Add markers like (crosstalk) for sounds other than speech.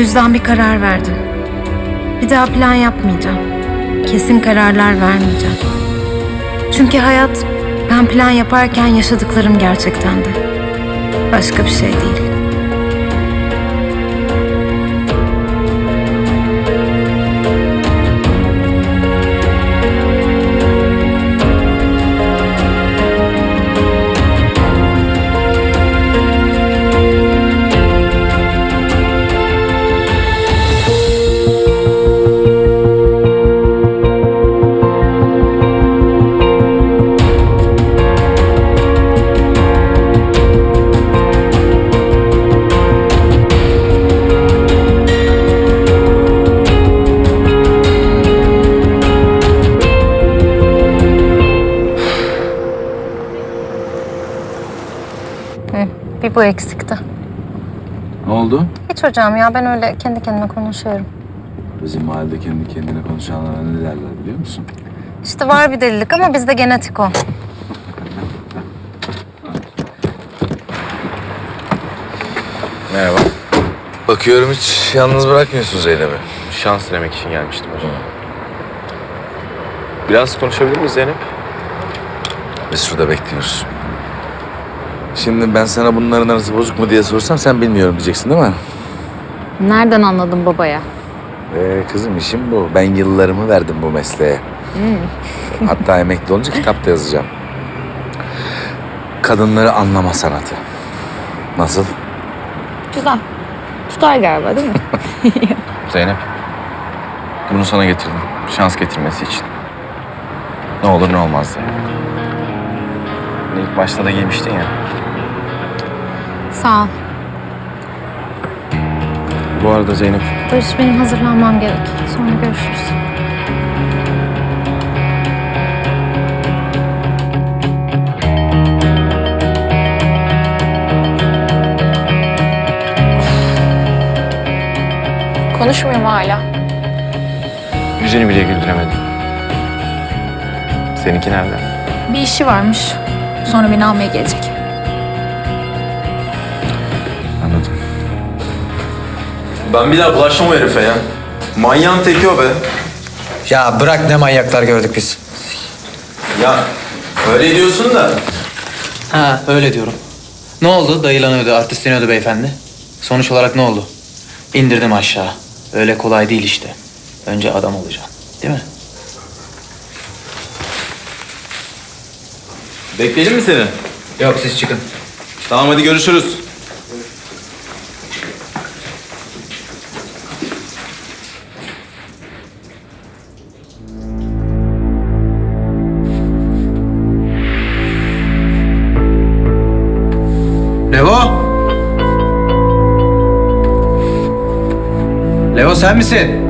yüzden bir karar verdim. Bir daha plan yapmayacağım. Kesin kararlar vermeyeceğim. Çünkü hayat ben plan yaparken yaşadıklarım gerçekten de. Başka bir şey değil. Bir bu eksikti. Ne oldu? Hiç hocam ya ben öyle kendi kendime konuşuyorum. Bizim mahallede kendi kendine konuşanlara ne derler biliyor musun? İşte var bir delilik ama bizde genetik o. Merhaba. Bakıyorum hiç yalnız bırakmıyorsun Zeynep'i. Şans dilemek için gelmiştim hocam. Biraz konuşabilir miyiz Zeynep? Biz şurada bekliyoruz. Şimdi ben sana bunların arası bozuk mu diye sorsam sen bilmiyorum diyeceksin değil mi? Nereden anladın babaya? Ee, kızım işim bu. Ben yıllarımı verdim bu mesleğe. (laughs) Hatta emekli olunca kitap da yazacağım. Kadınları anlama sanatı. Nasıl? Güzel. Tutar galiba değil mi? (laughs) (laughs) Zeynep. Bunu sana getirdim. Şans getirmesi için. Ne olur ne olmaz diye. İlk başta da giymiştin ya. Sağ ol. Bu arada Zeynep, Barış benim hazırlanmam gerek. Sonra görüşürüz. Konuşmuyor mu hala? yüzünü bile güldüremedim. Seninki nerede? Bir işi varmış. Sonra beni almaya gelecek. Anladım. Ben bir daha bulaşmam o herife ya. Manyağın teki o be. Ya bırak ne manyaklar gördük biz. Ya öyle diyorsun da. Ha öyle diyorum. Ne oldu? Dayılanıyordu, artistleniyordu beyefendi. Sonuç olarak ne oldu? İndirdim aşağı. Öyle kolay değil işte. Önce adam olacaksın. Değil mi? Bekleyelim mi seni? Yok siz çıkın. Tamam hadi görüşürüz. Levo? Levo sen misin?